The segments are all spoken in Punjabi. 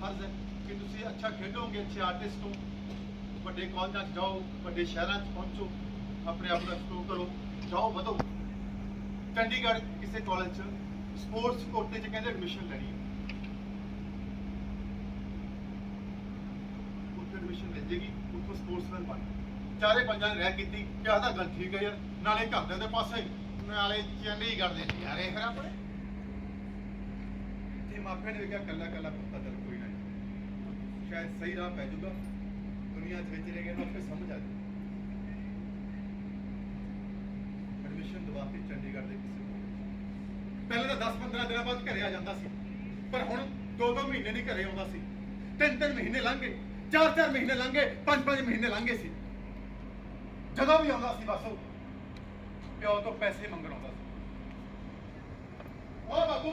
ਫਰਜ਼ ਹੈ ਕਿ ਤੁਸੀਂ ਅੱਛਾ ਖੇਡੋਗੇ, ਅੱਛੇ ਆਰਟਿਸਟ ਹੋ, ਵੱਡੇ ਕਾਲਜਾਂ 'ਚ ਜਾਓ, ਵੱਡੇ ਸ਼ਹਿਰਾਂ 'ਚ ਪਹੁੰਚੋ, ਆਪਣੇ ਆਪ ਨੂੰ ਐਕਸਪਲੋਰ ਕਰੋ, ਜਾਓ, ਵਧੋ। ਚੰਡੀਗੜ੍ਹ ਕਿਸੇ ਕਾਲਜ 'ਚ ਸਪੋਰਟਸ ਕੋਟੇ 'ਚ ਕਹਿੰਦੇ ਐਡਮਿਸ਼ਨ ਲੈਣੀ ਹੈ। ਉੱਥੇ ਐਡਮਿਸ਼ਨ ਮਿਲ ਜੇਗੀ, ਉੱਥੋਂ ਸਪੋਰਟਸਮੈਨ ਬਣ। ਚਾਰੇ ਪੰਜਾਂ ਨੇ ਰਹਿ ਕੀਤੀ ਕਿ ਆਹ ਤਾਂ ਗੱਲ ਠੀਕ ਹੈ ਯਾਰ, ਨਾਲੇ ਘਰਦਿਆਂ ਦੇ ਪਾਸੇ। ਨਾਲੇ ਚੰਡੀਗੜ੍ਹ ਦੇ ਯਾਰੇ ਫਿਰ ਆਪਣੇ। ਤੇ ਮਾਪਿਆਂ ਨੇ ਵੇਖਿਆ ਕੱਲਾ ਕੱਲਾ ਪੁੱਤਾ ਚੱਲ ਕੋਈ ਸਹੀ ਰਾਹ ਪੈ ਜਾਊਗਾ। ਦੁਨੀਆ 'ਚ ਵਿੱਚ ਰਹਿ ਕੇ ਆਪੇ ਸਮਝ ਆ ਜਾਊ। ਐਡਮਿਸ਼ਨ ਦਵਾਤੀ ਚੰਡੀਗੜ੍ਹ ਦੇ ਕਿਸੇ ਪਹਿਲਾਂ ਤਾਂ 10-15 ਦਿਨਾਂ ਬਾਅਦ ਘਰੇ ਆ ਜਾਂਦਾ ਸੀ। ਪਰ ਹੁਣ 2-2 ਮਹੀਨੇ ਨਹੀਂ ਘਰੇ ਆਉਂਦਾ ਸੀ। ਤਿੰਨ ਤਿੰਨ ਮਹੀਨੇ ਲੰਘ ਗਏ, ਚਾਰ ਚਾਰ ਮਹੀਨੇ ਲੰਘ ਗਏ, ਪੰਜ ਪੰਜ ਮਹੀਨੇ ਲੰਘ ਗਏ ਸੀ। ਜਦੋਂ ਵੀ ਆਉਂਦਾ ਸੀ ਬਸ ਉਹ ਪਿਓ ਤੋਂ ਪੈਸੇ ਮੰਗਣ ਆਉਂਦਾ ਸੀ। ਓ ਬਾਪੂ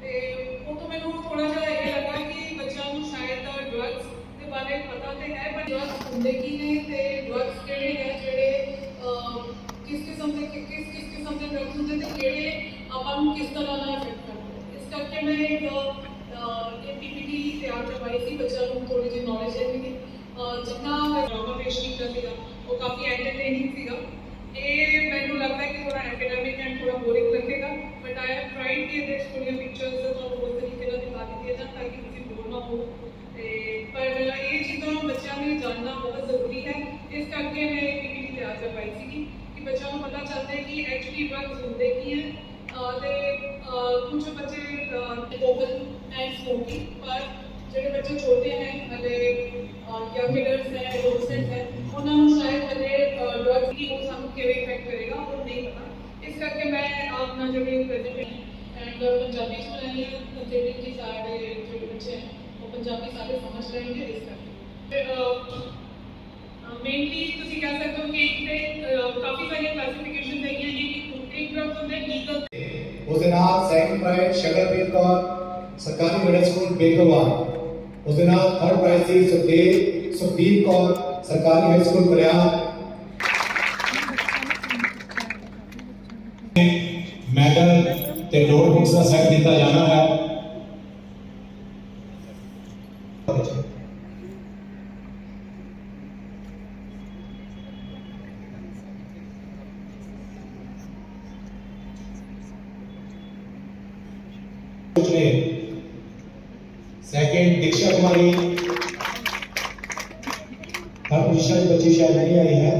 ਤੇ ਉਹ ਤੋਂ ਮੈਨੂੰ ਥੋੜਾ ਜਿਹਾ ਇਹ ਲੱਗਾ ਕਿ ਬੱਚਿਆਂ ਨੂੰ ਸ਼ਾਇਦ ਡਰੱਗਸ ਦੇ ਬਾਰੇ ਪਤਾ ਤੇ ਹੈ ਪਰ ਡਰੱਗਸ ਹੁੰਦੇ ਕੀ ਨੇ ਤੇ ਡਰੱਗਸ ਕਿਹੜੇ ਹੈ ਜਿਹੜੇ ਅਹ, ਕਿਸ ਕਿਸਮ ਦੇ ਕਿ- ਕਿਸ ਕਿਸ ਕਿਸਮ ਦੇ ਡਰੱਗਸ ਹੁੰਦੇ ਤੇ ਕਿਹੜੇ ਆਪਾਂ ਨੂੰ ਕਿਸ ਤਰ੍ਹਾਂ ਨਾਲ ਇਫੈਕਟ ਕਰਦੇ ਨੇ। ਇਸ ਕਰਕੇ ਮੈਂ ਇੱਕ ਅਹ, ਇਹ ਪੀਪੀਟੀ ਤਿਆਰ ਕਰਵਾਈ ਸੀ ਬੱਚਿਆਂ ਨੂੰ ਥੋੜੀ ਜਿਹੀ ਨੌਲੇਜ ਦੇਣ ਲਈ ਜਿੰਨਾ ਡਰਾਮਾ ਪੇਸ਼ ਕੀਤਾ ਸੀਗਾ, ਉਹ ਕਾਫੀ ਐਂਟਰਟੇਨਿੰਗ ਸੀਗਾ। ਇਹ ਮੈਨੂੰ ਲੱਗਦਾ ਕਿ ਥੋੜਾ ਐਕੈਡੈਮਿਕ ਐਂਡ ਥੋੜਾ ਬੋਰਿੰਗ ਲੱਗੇਗਾ ਬਟ ਆਈ ਹੈਵ ਟ੍ਰਾਈਡ ਕਿ ਇਹਦੇ ਥੋੜੀਆਂ ਪਿਕਚਰਸ ਤੁਹਾਨੂੰ ਉਸ ਤਰੀਕੇ ਨਾਲ ਦਿਖਾ ਦਿੱਤੀਆਂ ਜਾਣ ਤਾਂ ਕਿ ਤੁਸੀਂ ਬੋਰ ਨਾ ਹੋ। ਤੇ ਪਰ ਇਹ ਚੀਜ਼ਾਂ ਬੱਚਿਆਂ ਨੇ ਜਾਣਨਾ ਬਹੁਤ ਜ਼ਰੂਰੀ ਹੈ। ਇਸ ਕਰਕੇ ਮੈਂ ਇਹ ਪੀਪੀਟੀ ਤਿਆਰ ਕਰਵਾਈ ਸੀਗੀ ਕਿ ਬੱਚਿਆਂ ਨੂੰ ਪਤਾ ਚੱਲਦਾ ਕਿ ਐਕਚੁਅਲੀ ਡਰੱਗਸ ਹੁੰਦੇ ਕੀ ਹੈ। ਅਹ ਤੇ ਕੁਝ ਬੱਚੇ ਕੋਕਲ ਐਂਡ ਸਮੋਕਿੰਗ ਪਰ ਜਿਹੜੇ ਬੱਚੇ ਛੋਟੇ ਹੈ ਹਲੇ ਯੰਗ ਲੀਡਰਸ ਹੈ ਐਡੋਲਸੈਂਟ ਹੈ ਉਹਨਾਂ ਨੂੰ ਸ਼ਾਇਦ ਹਲੇ ਡਰੱਗ ਦੀ ਉਹ ਸਾਨੂੰ ਕਿਵੇਂ ਇਫੈਕਟ ਕਰੇਗਾ ਉਹ ਨਹੀਂ ਪਤਾ ਇਸ ਕਰਕੇ ਮੈਂ ਆਪਣਾ ਜਿਹੜੀ ਪ੍ਰੈਜੈਂਟੇਸ਼ਨ ਐਂਡ ਪੰਜਾਬੀ ਚ ਬਣਾਈ ਹੈ ਜਿਹੜੇ ਕਿ ਸਾਡੇ ਜਿਹੜੇ ਬੱਚੇ ਹੈ ਉਹ ਪੰਜਾਬੀ ਸਾਰੇ ਸਮਝ ਲੈਣਗੇ ਇਸ ਕਰਕੇ ਮੇਨਲੀ ਤੁਸੀਂ ਕਹਿ ਸਕਦੇ ਹੋ ਕਿ ਇੱਕ ਤੇ ਅਹ, ਕਾਫੀ ਸਾਰੀਆਂ ਕਲਾਸੀਫਿਕੇਸ਼ਨ ਹੈਗੀਆਂ ਨੇ ਕਿ ਇੱਕ ਡਰੱਗ ਹੁੰਦੇ ਲੀਗਲ ਉਸ ਦੇ ਨਾਲ ਸੈਕੰਡ ਪ੍ਰਾਈਜ਼ ਸ਼ਗਰਪ੍ਰੀਤ ਕੌਰ ਸਰਕਾਰੀ ਮਿਡਲ ਸਕੂਲ ਬੇਗਵਾ ਉਸ ਦੇ ਨਾਲ ਥਰਡ ਪ੍ਰਾਈਜ਼ ਸੀ ਸੁਖਦੇਵ ਸੁਖਦੀਪ ਕੌਰ ਸਰਕਾਰੀ ਹਾਈ ਸਕੂਲ ਬਰਿਆਲ ਮੈਡਲ ਤੇ ਨੋਟਬੁੱਕਸ ਦਾ ਸੈੱਟ ਦਿੱਤਾ ਜਾਣਾ ਹੈ ਨੇ ਸੈਕਿੰਡ ਦੀਕਸ਼ਾ ਕੁਮਾਰੀ ਹਰ ਪੁਜ਼ੀਸ਼ਨ ਦੀ ਬੱਚੀ ਸ਼ਾਇਦ ਨਹੀਂ ਆਈ ਹੈ।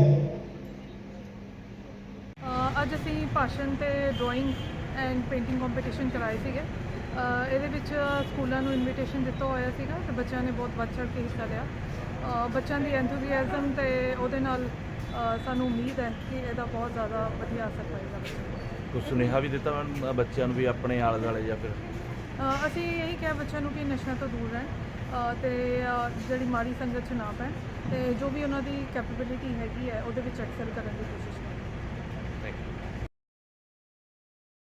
ਅ, ਅੱਜ ਅਸੀਂ ਭਾਸ਼ਣ ਤੇ ਡਰਾਇੰਗ ਐਂਡ ਪੇਂਟਿੰਗ ਕੰਪੀਟੀਸ਼ਨ ਕਰਾਏ ਸੀਗੇ। ਅ, ਇਹਦੇ ਵਿੱਚ ਸਕੂਲਾਂ ਨੂੰ ਇਨਵੀਟੇਸ਼ਨ ਦਿੱਤਾ ਹੋਇਆ ਸੀਗਾ ਤੇ ਬੱਚਿਆਂ ਨੇ ਬਹੁਤ ਵੱਧ ਚੜ੍ਹ ਕੇ ਹਿੱਸਾ ਲਿਆ। ਬੱਚਿਆਂ ਦੀ ਐਂਥੂਸੀਆਜ਼ਮ ਤੇ ਉਹਦੇ ਨਾਲ ਸਾਨੂੰ ਉਮੀਦ ਹੈ ਕਿ ਇਹਦਾ ਬਹੁਤ ਜ਼ਿਆਦਾ ਵਧੀਆ ਅਸਰ ਪਏਗਾ। ਬੱਚਿਆਂ ਤੇ ਕੋਈ ਸੁਨੇਹਾ ਵੀ ਦਿੱਤਾ ਮੈਡਮ ਬੱਚਿਆਂ ਨੂੰ ਵੀ ਆਪਣੇ ਆਲੇ ਦੁਆਲੇ ਜਾਂ ਫਿਰ ਅਸੀਂ ਇਹੀ ਕਿਹਾ ਬੱਚਿਆਂ ਨੂੰ ਕਿ ਨਸ਼ਿਆਂ ਤੋਂ ਦੂਰ ਰਹਿਣ ਅ, ਤੇ ਜਿਹੜੀ ਮਾੜੀ ਸੰਗਤ 'ਚ ਨਾ ਪੈਣ ਤੇ ਜੋ ਵੀ ਉਹਨਾਂ ਦੀ ਕੈਪੇਬਿਲਿਟੀ ਹੈਗੀ ਹੈ ਉਹਦੇ ਵਿੱਚ ਐਕਸਲ ਕਰਨ ਦੀ ਕੋਸ਼ਿਸ਼